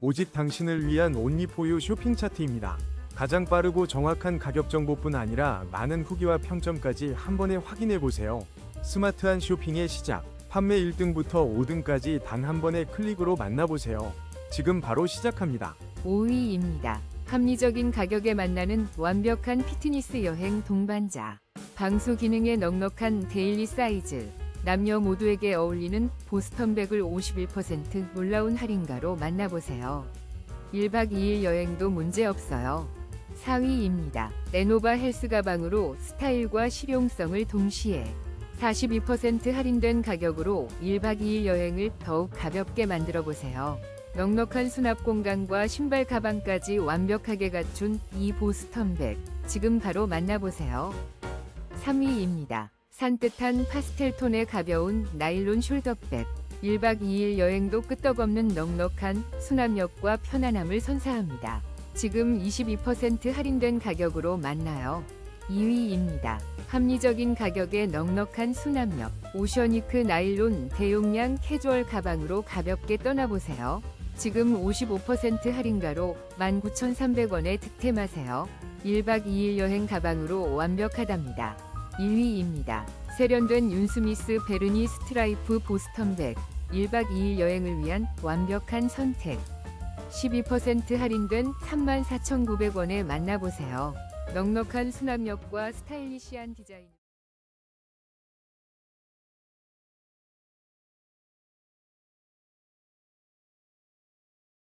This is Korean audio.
오직 당신을 위한 온리포유 쇼핑 차트입니다. 가장 빠르고 정확한 가격 정보뿐 아니라 많은 후기와 평점까지 한 번에 확인해 보세요. 스마트한 쇼핑의 시작. 판매 1등부터 5등까지 단 한 번의 클릭으로 만나보세요. 지금 바로 시작합니다. 5위입니다. 합리적인 가격에 만나는 완벽한 피트니스 여행 동반자. 방수 기능에 넉넉한 데일리 사이즈. 남녀 모두에게 어울리는 보스턴백을 51% 놀라운 할인가로 만나보세요. 1박 2일 여행도 문제없어요. 4위입니다. 레노바 헬스 가방으로 스타일과 실용성을 동시에 42% 할인된 가격으로 1박 2일 여행을 더욱 가볍게 만들어 보세요. 넉넉한 수납 공간과 신발 가방까지 완벽하게 갖춘 이 보스턴백. 지금 바로 만나보세요. 3위입니다. 산뜻한 파스텔 톤의 가벼운 나일론 숄더백. 1박 2일 여행도 끄떡없는 넉넉한 수납력과 편안함을 선사합니다. 지금 22% 할인된 가격으로 만나요. 2위입니다. 합리적인 가격에 넉넉한 수납력. 오셔니크 나일론 대용량 캐주얼 가방으로 가볍게 떠나보세요. 지금 55% 할인가로 19,300원에 득템하세요. 1박 2일 여행 가방으로 완벽하답니다. 1위입니다. 세련된 윤스미스 베르니 스트라이프 보스턴백. 1박 2일 여행을 위한 완벽한 선택. 12% 할인된 34,900원에 만나보세요. 넉넉한 수납력과 스타일리시한 디자인.